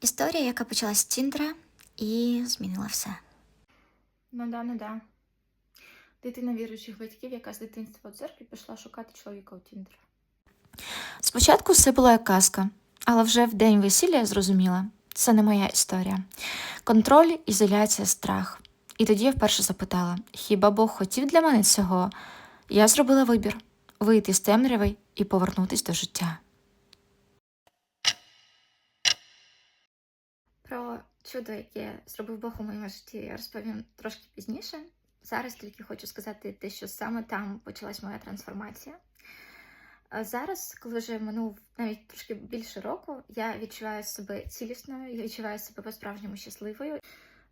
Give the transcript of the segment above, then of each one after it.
Історія, яка почалась з Тіндера і змінила все. Ну да, ну да. Дитина віруючих батьків, яка з дитинства в церкві пішла шукати чоловіка у Тіндер. Спочатку все було як казка, але вже в день весілля я зрозуміла, це не моя історія. Контроль, ізоляція, страх. І тоді я вперше запитала: хіба Бог хотів для мене цього? Я зробила вибір вийти з темряви і повернутись до життя. Про чудо, яке зробив Бог у моєму житті, я розповім трошки пізніше. Зараз тільки хочу сказати те, що саме там почалась моя трансформація. Зараз, коли вже минув навіть трошки більше року, я відчуваю себе цілісною, я відчуваю себе по-справжньому щасливою.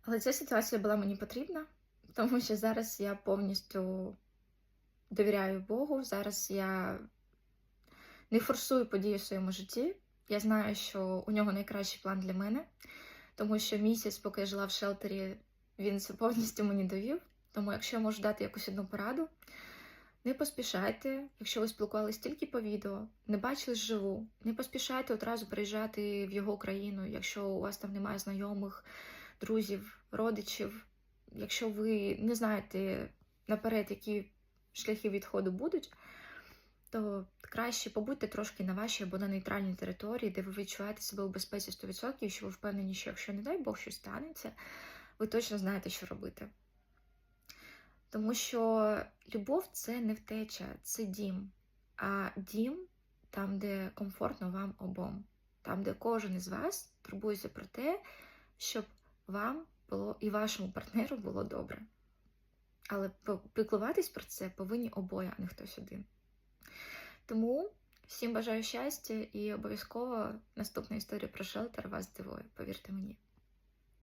Але ця ситуація була мені потрібна, тому що зараз я повністю довіряю Богу. Зараз я не форсую події в своєму житті. Я знаю, що у нього найкращий план для мене, тому що місяць, поки я жила в шелтері, він це повністю мені довів. Тому, якщо я можу дати якусь одну пораду, не поспішайте, якщо ви спілкувались тільки по відео, не бачили живу, не поспішайте одразу приїжджати в його країну, якщо у вас там немає знайомих, друзів, родичів. Якщо ви не знаєте наперед, які шляхи відходу будуть, то краще побудьте трошки на вашій або на нейтральній території, де ви відчуваєте себе у безпеці 100%, що ви впевнені, що якщо, не дай Бог, щось станеться, ви точно знаєте, що робити. Тому що любов це не втеча, це дім. А дім там, де комфортно вам обом, там, де кожен із вас турбується про те, щоб вам було і вашому партнеру було добре. Але піклуватись про це повинні обоє, а не хтось один. Тому всім бажаю щастя і обов'язково наступна історія про шелтер вас здивує, повірте мені.